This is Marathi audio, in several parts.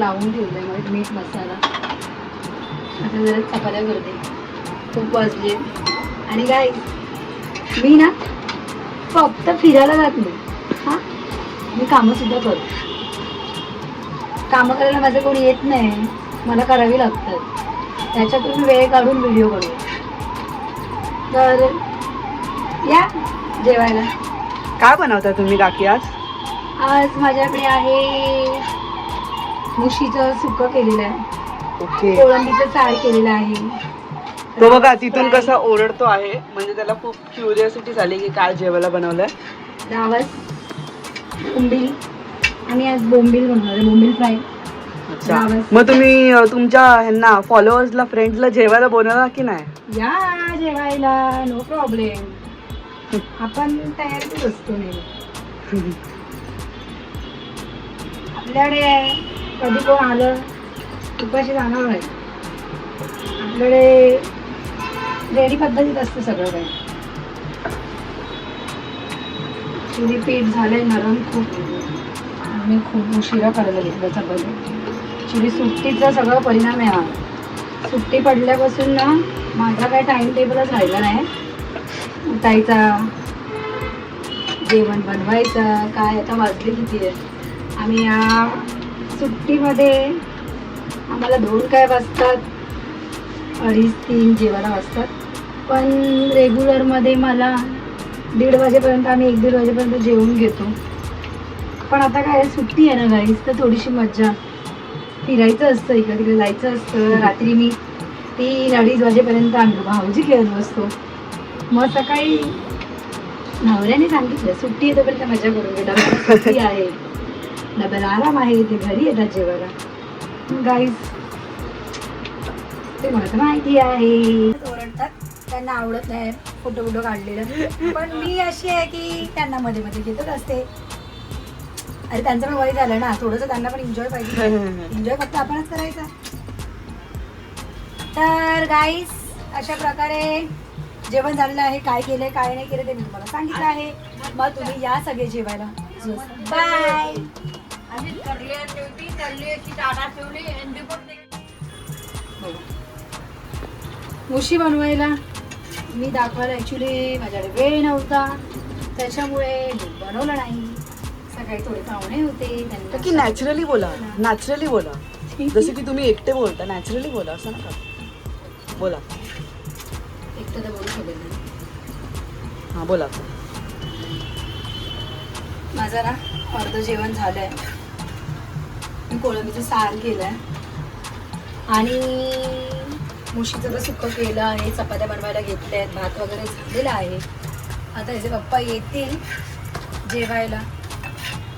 लावून ठेवलंयमध्ये मीठ मसाला. आता जरा चपात्या करते. खूप वाजले. आणि काय मी ना फक्त फिरायला जात नाही. हां? मी कामं सुद्धा करते. कामं करायला माझं कोणी येत नाही. मला करावी लागतात. त्याच्यातून वेळ काढून व्हिडिओ बनवू तर या जेवायला. काय बनवता तुम्ही काकी आज? आज माझ्याकडे आहे मुशीचं सुकं केलेलं आहे. ओके. कोळंबीचं सार केलेलं आहे. तो बघा तिथून कसा ओरडतो आहे म्हणजे त्याला खूप क्युरियोसिटी झाली की काय जेवायला बनवलंय. रावस बोंबील. आम्ही आज बोंबील आहे बोंबील फ्राय. अच्छा. मग तुम्ही अं, तुमच्या ह्यांना फॉलोअर्सला फ्रेंड्सला जेवायला बनवला की नाही? या जेवायला नो प्रॉब्लेम आपण तयारीच असतो नेहमी. आपल्याकडे कधी कोण आलं उपाशी जाणार नाही आपल्याकडे रेडी पद्धतीत असतं सगळं काही. चिली पीठ झालंय नरम खूप. मी खूप उशिरा करायला घेतलं सगळं. चिली सुट्टीचा सगळा परिणाम आहे हा. सुट्टी पडल्यापासून ना माझा काही टाइम टेबलच राहिला नाही. उठायचा जेवण बनवायचं काय आता वाजले किती आहे आम्ही या सुट्टीमध्ये आम्हाला दोन काय वाजतात? अडीच तीन जेवायला वाजतात. पण रेग्युलरमध्ये मला दीड वाजेपर्यंत आम्ही एक दीड वाजेपर्यंत जेवून घेतो. पण आता काय सुट्टी आहे ना गाईस तर थोडीशी मज्जा. फिरायचं असतं इकडे तिकडे जायचं असतं. रात्री मी तीन अडीच वाजेपर्यंत आम्ही भाऊजी खेळत बसतो. मग सकाळी नवऱ्याने सांगितलं सुट्टी आहे तोपर्यंत मजा करून घे. डब्याला सुट्टी आहे. डब्याला आराम आहे ते घरी येतात जेवायला. गाईस ते मला तर माहिती आहे. ओरडतात. त्यांना आवडत नाही. फोटो फोटो काढलेलं. पण मी अशी आहे की त्यांना मध्ये मध्ये घेतच असते. अरे त्यांचं पण वय झालं ना. थोडंसं त्यांना पण एन्जॉय पाहिजे. एन्जॉय फक्त आपणच करायचा. तर गाईस अशा प्रकारे जेवण झालेलं आहे. काय केलंय काय नाही केलं ते मी तुम्हाला सांगितलं आहे. मग तुम्ही या सगळे जेवायला. बाय मुशी बनवायला. मी दाखवायला ॲक्च्युली माझ्याकडे वेळ नव्हता. त्याच्यामुळे बनवलं नाही. सकाळी थोडे पाहुणे होते त्यांना की नॅचरली बोला. नॅचरली बोला. जसं की तुम्ही एकटे बोलता नॅचरली बोला असं नका. बोला. एकटं तर बोलू शकत हां बोला. माझं ना अर्ध जेवण झालंय. मी कोळंबीचं सार आहे आणि मुशीचं तर सुखं केलं आहे चपात्या बनवायला घेतल्या आहेत भात वगैरे झालेला आहे. आता याचे पप्पा येतील जेवायला.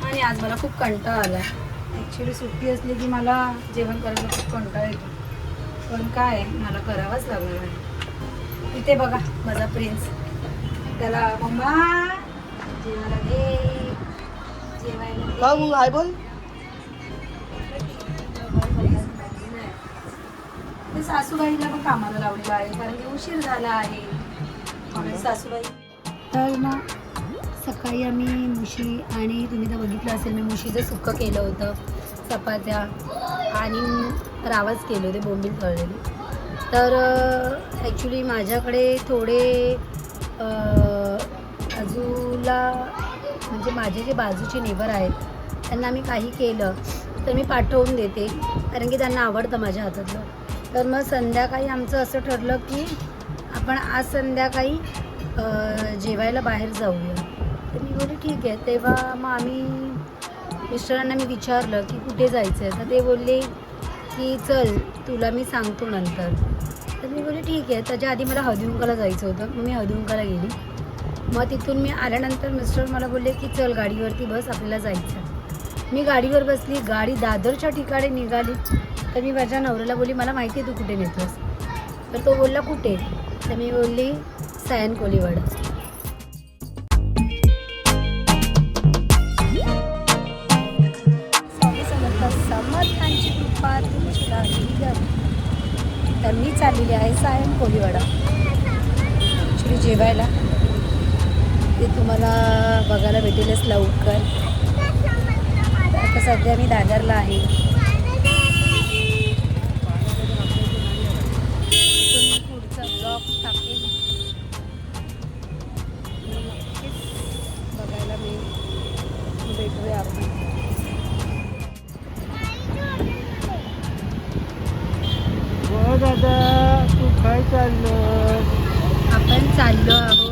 आणि आज मला खूप कंटाळा आला ॲक्च्युली सुट्टी असली की मला जेवण करायला खूप कंटाळा येतो. पण काय मला करावंच लागणार आहे. इथे बघा माझा प्रिन्स त्याला मम्मा जेवायला घे जेवायला मग हाय बोल. सासूबाईला पण कामाला लावलेलं आहे कारण की उशीर झाला आहे. सासूबाई. तर ना सकाळी आम्ही मुशी आणि तुम्ही तर बघितलं असेल मी मुशीचं सुक्कं केलं होतं चपात्या आणि रावच केले होते बोंबील तळलेली. तर ॲक्च्युली माझ्याकडे थोडे बाजूला म्हणजे माझे जे बाजूचे नेबर आहेत त्यांना मी काही केलं तर मी पाठवून देते कारण की त्यांना आवडतं माझ्या हातातलं. तर मग संध्याकाळी आमचं असं ठरलं की आपण आज संध्याकाळी जेवायला बाहेर जाऊया. तर मी बोलले ठीक आहे. तेव्हा मग आम्ही मिस्टरांना मी विचारलं की कुठे जायचं आहे तर ते बोलले की चल तुला मी सांगतो नंतर. तर मी बोलले ठीक आहे. त्याच्या आधी मला हळदीकुंकाला जायचं होतं. मग मी हळदीकुंकाला गेली. मग तिथून मी आल्यानंतर मिस्टर मला बोलले की चल गाडीवरती बस आपल्याला जायचं आहे. मी गाडीवर बसली गाडी दादरच्या ठिकाणी निघाली. तर मी माझ्या नवऱ्याला बोलली मला माहिती आहे तू कुठे नेतोस. तर तो बोलला कुठे? तर मी बोलली सायन कोलीवाड. समर्थांची कृपा तर मी चाललेली आहे सायन कोलीवाडा. ॲक्च्युली जेवायला. ते तुम्हाला बघायला भेटेलच लवकर. आता सध्या मी दादरला आहे. बघायला भेटूया हो दादा तू काय चाललो आपण चाललो आहोत.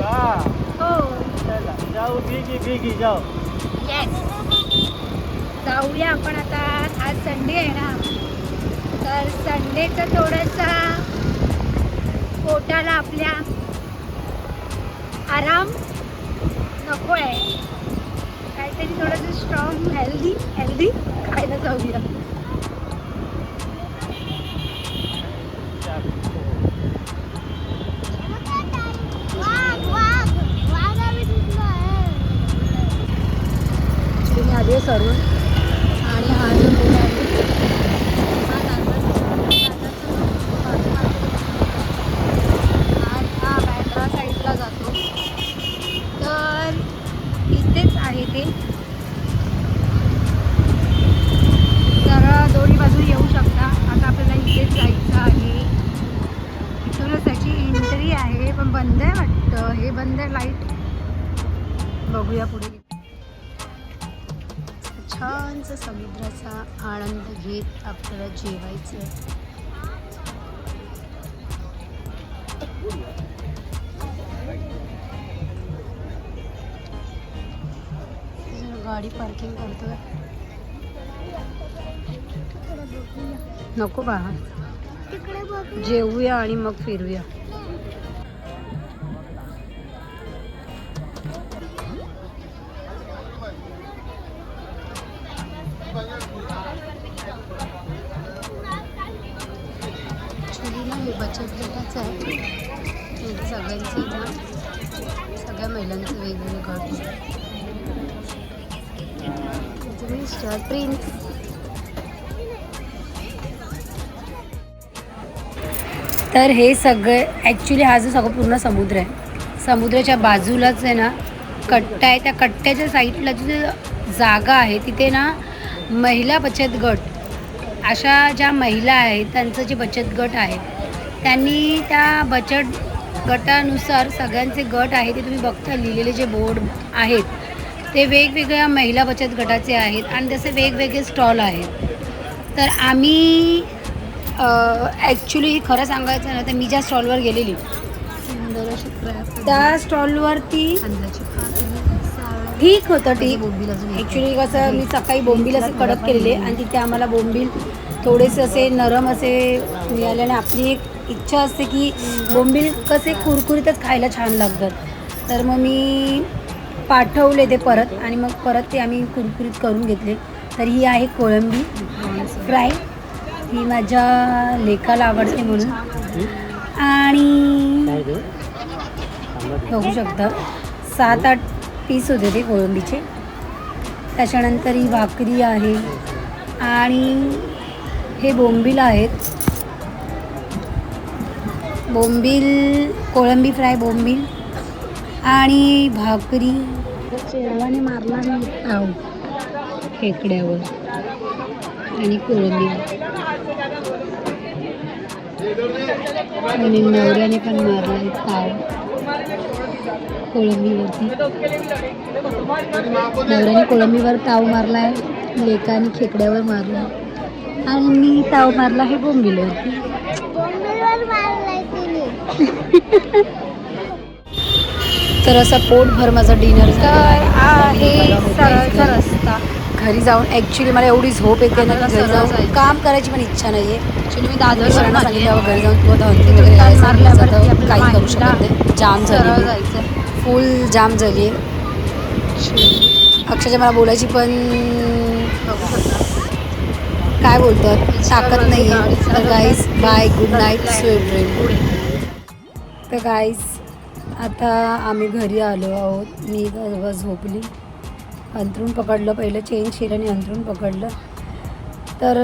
का हो. चला जाऊ बिगी बिगी जाऊ. येस जाऊया आपण आता. आज संडे आहे ना. तर संडेचं थोडंसा पोटाला आपल्या आराम नको आहे. काहीतरी थोडंसं स्ट्रॉंग हेल्दी हेल्दी खायला जाऊया. जायचं आहे हा जो एंट्री आहे पण बंद आहे वाटतं. हे बंद आहे लाइट बघूया पुढे. छानसा समुद्राचा आनंद घेत आपल्याला जेवायचं गाडी पार्किंग करतोय. नको बा जेवूया आणि मग फिरूया. ॲक्च्युली ना हे बचत गटाचं आहे. सगळ्यांचं ना सगळ्या महिलांचं वेगवेगळं गट आहे मिस्टर प्रिन्स. तर हे सगळे ॲक्च्युली हा जो सगळं पूर्ण समुद्र आहे. समुद्राच्या बाजूलाच आहे ना कट्टा आहे. त्या कट्ट्याच्या साईडला जी जागा आहे तिथे ना महिला बचत गट. अशा ज्या महिला आहेत त्यांचं जे बचत गट आहे त्यांनी त्या बचत गटानुसार सगळ्यांचे गट आहे ते तुम्ही बघता लिहिलेले जे बोर्ड आहेत ते वेगवेगळ्या महिला बचत गटाचे आहेत आणि तसे वेगवेगळे स्टॉल आहेत. तर आम्ही ॲक्च्युली खरं सांगायचं ना तर मी ज्या स्टॉलवर गेलेली त्या स्टॉलवरती ठीक होतं ठीक. ॲक्च्युली कसं मी सकाळी बोंबील असे कडक केलेले आणि तिथे आम्हाला बोंबील थोडेसे असे नरम असे मिळाले आणि आपली एक इच्छा असते की बोंबील कसे कुरकुरीतच खायला छान लागतात. तर मग मी पाठवले ते परत आणि मग परत ते आम्ही कुरकुरीत करून घेतले. तर ही आहे कोळंबी फ्राय. ही माझ्या लेकाला आवडते म्हणून. आणि बघू शकता. सात आठ पीस होते ते कोळंबीचे. त्याच्यानंतर ही भाकरी आहे. आणि हे बोंबील आहेत. बोंबील कोळंबी फ्राय बोंबील आणि भाकरी. चेळवाने मारला मी खेकड्यावर. आणि कोळंबीवर आणि नवऱ्याने पण मारलाय. ताव कोळंबीवरती. नवऱ्याने कोळंबीवर ताव मारलाय लेकाने खेकड्यावर मारलाय. आणि मी ताव मारला आहे बोंबिलवरती. तर असा पोटभर माझा डिनर आहे? सरळचा रस्ता घरी जाऊन ॲक्च्युली मला एवढी झोप येते ना की घरी जाऊन काम करायची पण इच्छा नाही आहे ॲक्च्युली मी दादर सरांना सांगितलं घरी जाऊन तू हंती वगैरे जायचं काही करू शकत नाही. जाम झाली जायचं. फुल जाम झाली आहे. अक्षरशः मला बोलायची पण काय बोलतात? ताकद नाही आहे. तर bye good night sweet dream तर गाईज आता आम्ही घरी आलो आहोत. मी तेव्हा झोपली. अंथरूण पकडलं पहिलं चेंज केलं आणि अंथरूण पकडलं. तर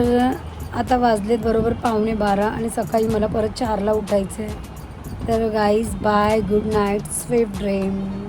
आता वाजलेत बरोबर पावणे बारा आणि सकाळी मला परत चारला उठायचं आहे तर guys bye good night sweet dream